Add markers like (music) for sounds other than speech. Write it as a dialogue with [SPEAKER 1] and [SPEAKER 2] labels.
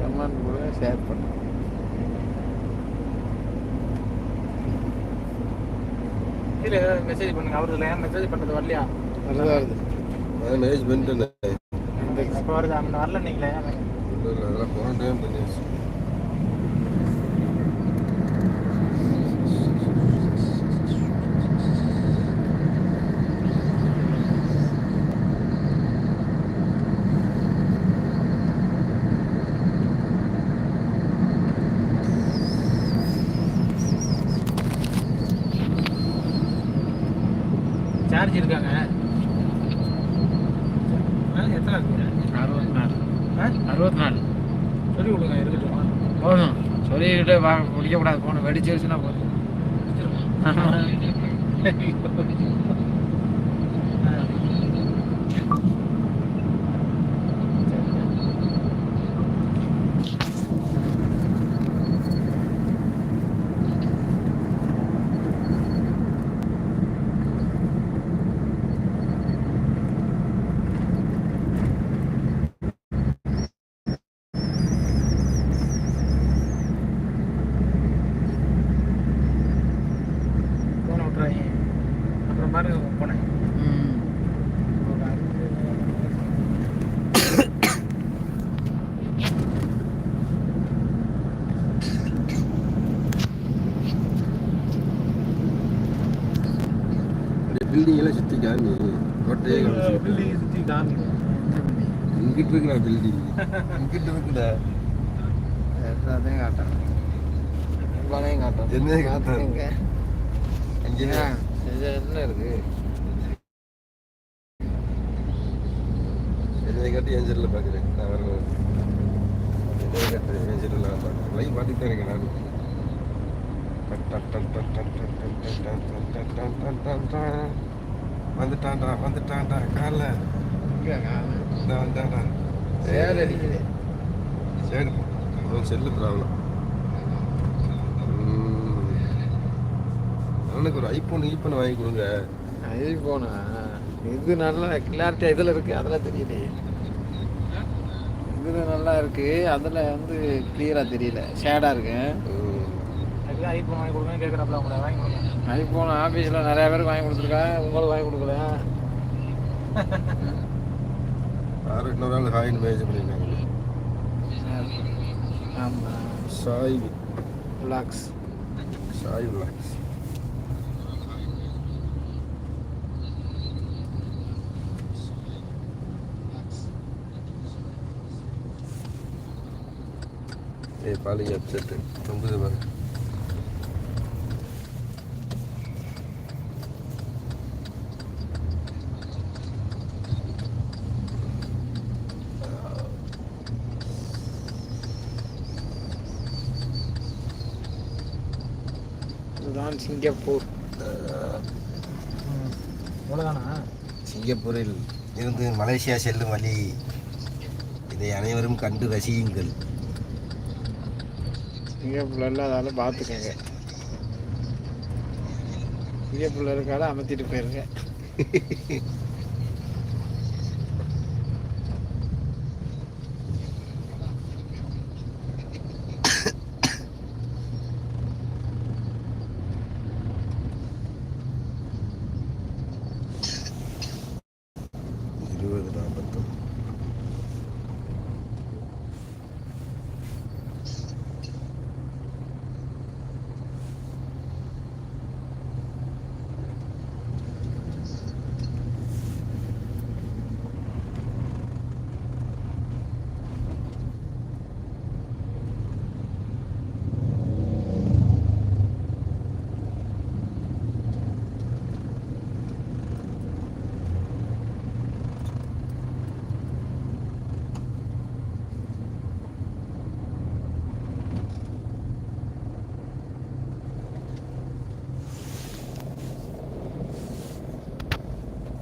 [SPEAKER 1] Comment கூட share பண்ணுங்கள் இதில் மெசேஜ் பண்ணுங்க அவரதுல ஏன் மெசேஜ் பண்ணுறது வரலையா?
[SPEAKER 2] நல்லா வருது
[SPEAKER 3] மெசேஜ் பண்ணிட்டேன்.
[SPEAKER 1] இப்போ வருது. அவன் வரல நீங்களே.
[SPEAKER 3] இல்லை இல்லை அதெல்லாம் போன பண்ணியாச்சு.
[SPEAKER 1] சார்ஜ் இருக்காங்க எத்தனை இருக்குங்க
[SPEAKER 2] அறுபத்தி நாலு? அறுபத்தி நாலு
[SPEAKER 1] சொல்லி கொடுங்க இருக்கட்டுமா.
[SPEAKER 2] போதும். சொல்லிக்கிட்டு வா பிடிக்கக்கூடாது போன வெடிச்சிருச்சுன்னா போதும்.
[SPEAKER 1] போன (laughs) பாருங்க போனேன்.
[SPEAKER 3] பில்டிங் எல்லாம் சுத்தி காமி கோட்டையே.
[SPEAKER 1] பில்டிங் சுற்றி காமி
[SPEAKER 3] இங்கிட்டு இருக்குடா பில்டிங் இங்கிட்டு இருக்குடா.
[SPEAKER 2] எல்லாத்தையும் காட்டுறேன்.
[SPEAKER 1] இவ்வளோனையும் காட்டும்
[SPEAKER 3] என்ன காட்டுறது?
[SPEAKER 2] இது என்ன இருக்கு
[SPEAKER 3] என்னை காட்டி செல்லில் பார்க்குறேன் நான் வரேன் என்னை காட்டு செல்லில் நான் பார்க்குறேன் லைவ் பார்த்துட்டு தான் இருக்கேன் நான் வந்துட்டான்டா வந்துட்டான்டா
[SPEAKER 2] அடிக்குது
[SPEAKER 3] சரி அவன் செல்லு ப்ராப்ளம் அவனுக்கு ஒரு ஐஃபோன் ஈப்பன் வாங்கி கொடுங்க.
[SPEAKER 2] ஐபோனா இது நல்லா கிளாரிட்டியா இதுல இருக்கு அதுல தெரியலையே. இதுல நல்லா இருக்கு அதுல வந்து கிளியரா தெரியல ஷேடா இருக்கு.
[SPEAKER 1] ஐஃபோன் வாங்கி கொடுங்க கேட்குறாப்புல உங்களை வாங்கி கொடுங்க.
[SPEAKER 2] ஐபோன் ஆபீஸ்ல நிறைய பேருக்கு வாங்கி கொடுத்துருக்கேன் உங்களுக்கு வாங்கி கொடுக்கல? (laughs)
[SPEAKER 3] யாரும் இன்னொரு ஆள் ஹாயின் மேஜ் பண்ணியிருக்காங்க.
[SPEAKER 2] ஆமா.
[SPEAKER 3] சாய்.
[SPEAKER 2] ரிலாக்ஸ்
[SPEAKER 3] சாய் விளாக்ஸ் ஏய் பாலிங்க அப்செட்டு ரொம்ப பாரு
[SPEAKER 2] இதுதான் சிங்கப்பூர்.
[SPEAKER 3] சிங்கப்பூரில் இருந்து மலேசியா செல்லும் வழி. இதை அனைவரும் கண்டு ரசியுங்கள்.
[SPEAKER 2] சிங்கப்பூர்ல இல்லாதால இங்கே பிள்ளை இருக்கால அமர்த்திட்டு போயிருங்க. (laughs)